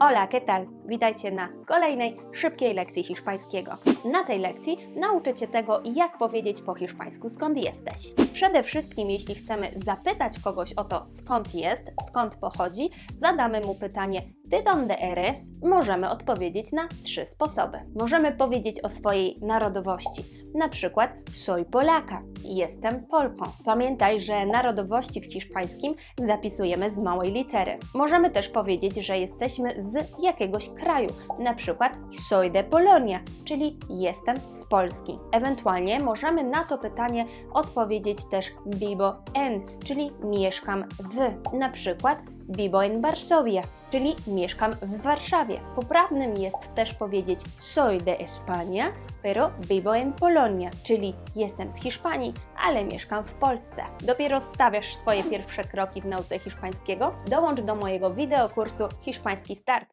Hola, ¿qué tal? Witajcie na kolejnej szybkiej lekcji hiszpańskiego. Na tej lekcji nauczę Cię tego, jak powiedzieć po hiszpańsku skąd jesteś. Przede wszystkim, jeśli chcemy zapytać kogoś o to, skąd jest, skąd pochodzi, zadamy mu pytanie de donde eres? Możemy odpowiedzieć na trzy sposoby. Możemy powiedzieć o swojej narodowości, na przykład soy polaka, jestem Polką. Pamiętaj, że narodowości w hiszpańskim zapisujemy z małej litery. Możemy też powiedzieć, że jesteśmy z jakiegoś kraju, na przykład soy de Polonia, czyli jestem z Polski. Ewentualnie możemy na to pytanie odpowiedzieć też vivo en, czyli mieszkam w, na przykład vivo en Varsovia, czyli mieszkam w Warszawie. Poprawnym jest też powiedzieć soy de España, pero vivo en Polonia, czyli jestem z Hiszpanii, ale mieszkam w Polsce. Dopiero stawiasz swoje pierwsze kroki w nauce hiszpańskiego? Dołącz do mojego wideokursu Hiszpański Start.